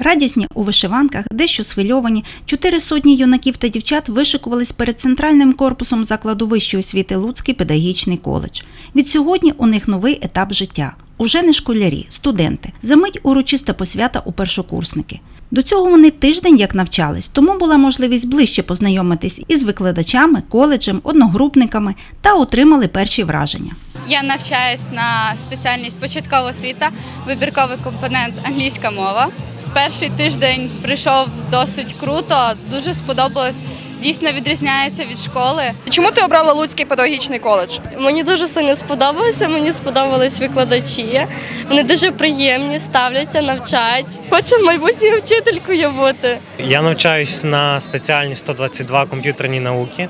Радісні у вишиванках, дещо схвильовані, чотири сотні юнаків та дівчат вишикувались перед центральним корпусом закладу вищої освіти Луцький педагогічний коледж. Від сьогодні у них новий етап життя. Уже не школярі, студенти. Замить урочиста посвята у першокурсники. До цього вони тиждень як навчались, тому була можливість ближче познайомитись із викладачами, коледжем, одногрупниками та отримали перші враження. Я навчаюсь на спеціальність початкова освіта, вибірковий компонент англійська мова. Перший тиждень прийшов досить круто, дуже сподобалось. Дійсно відрізняється від школи. Чому ти обрала Луцький педагогічний коледж? Мені дуже сильно сподобалося. Мені сподобались викладачі. Вони дуже приємні, ставляться, навчають. Хочу майбутньою вчителькою бути. Я навчаюсь на спеціальність 122 комп'ютерні науки.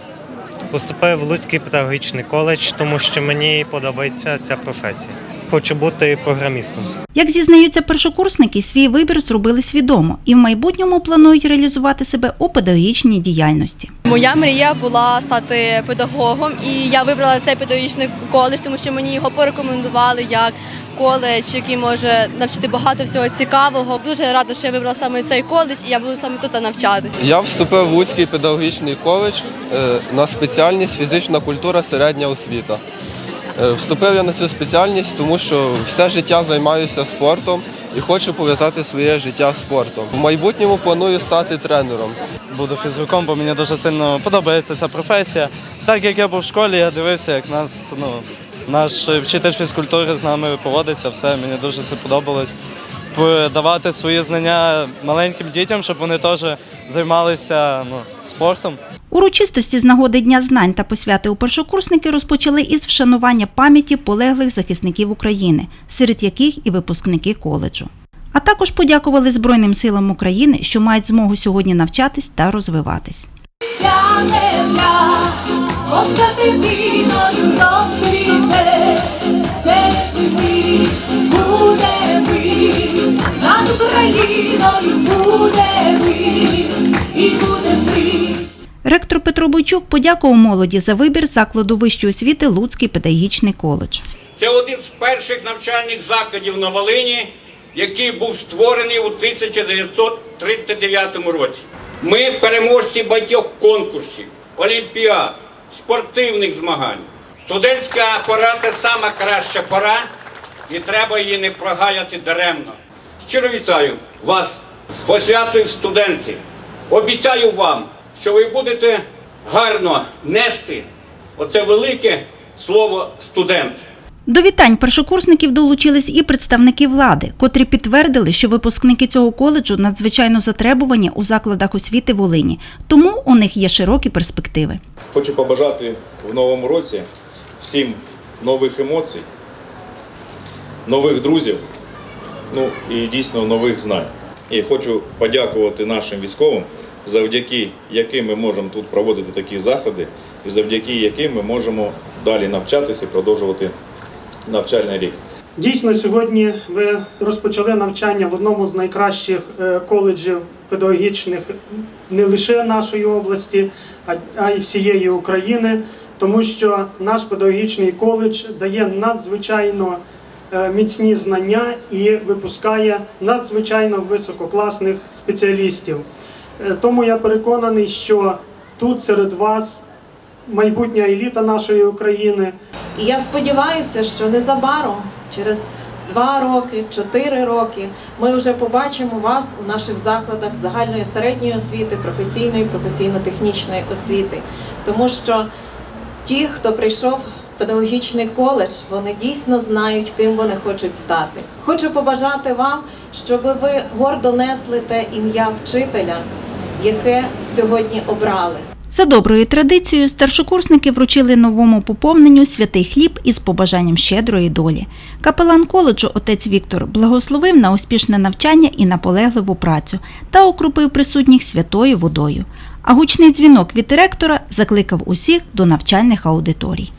Поступив в Луцький педагогічний коледж, тому що мені подобається ця професія. Хочу бути програмістом. Як зізнаються першокурсники, свій вибір зробили свідомо і в майбутньому планують реалізувати себе у педагогічній діяльності. Моя мрія була стати педагогом, і я вибрала цей педагогічний коледж, тому що мені його порекомендували як коледж, який може навчити багато всього цікавого. Дуже рада, що я вибрала саме цей коледж, і я буду саме тут навчатися. Я вступив в Луцький педагогічний коледж е, на спеціальність фізична культура середня освіта. Е, Вступив я на цю спеціальність, тому що все життя займаюся спортом і хочу пов'язати своє життя спортом. В майбутньому планую стати тренером. буду фізруком, бо мені дуже сильно подобається ця професія. Так як я був в школі, я дивився, як нас, ну, наш вчитель фізкультури з нами поводиться, все, мені дуже це подобалось. Давати свої знання маленьким дітям, щоб вони теж займалися ну, спортом. Урочистості з нагоди Дня знань та посвяти у першокурсники розпочали із вшанування пам'яті полеглих захисників України, серед яких і випускники коледжу. А також подякували Збройним силам України, що мають змогу сьогодні навчатись та розвиватись. Ця Ректор Петро Бойчук подякував молоді за вибір закладу вищої освіти Луцький педагогічний коледж. Це один з перших навчальних закладів на Волині, який був створений у 1939 році. Ми переможці багатьох конкурсів, олімпіад, спортивних змагань. Студентська пора це сама краща пора, і треба її не прогаяти даремно. Щиро вітаю вас з посвятою студенти. Обіцяю вам, що ви будете гарно нести оце велике слово студент. До вітань першокурсників долучились і представники влади, котрі підтвердили, що випускники цього коледжу надзвичайно затребувані у закладах освіти Волині, тому у них є широкі перспективи. Хочу побажати в новому році всім нових емоцій, нових друзів, ну і дійсно нових знань. І хочу подякувати нашим військовим, завдяки яким ми можемо тут проводити такі заходи, і завдяки яким ми можемо далі навчатися і продовжувати навчальний рік. Дійсно, сьогодні ви розпочали навчання в одному з найкращих е, коледжів педагогічних не лише нашої області, а- й всієї України, тому що наш педагогічний коледж дає надзвичайно е, міцні знання і випускає надзвичайно висококласних спеціалістів. Е, Тому я переконаний, що тут серед вас майбутня еліта нашої України. І я сподіваюся, що незабаром, через два роки, чотири роки, ми вже побачимо вас у наших закладах загальної середньої освіти, професійної, професійно-технічної освіти. Тому що ті, хто прийшов педагогічний коледж, вони дійсно знають, ким вони хочуть стати. Хочу побажати вам, щоб ви гордо несли те ім'я вчителя, яке сьогодні обрали. За доброю традицією, старшокурсники вручили новому поповненню святий хліб із побажанням щедрої долі. Капелан коледжу отець Віктор благословив на успішне навчання і наполегливу працю та окропив присутніх святою водою. А гучний дзвінок від директора закликав усіх до навчальних аудиторій.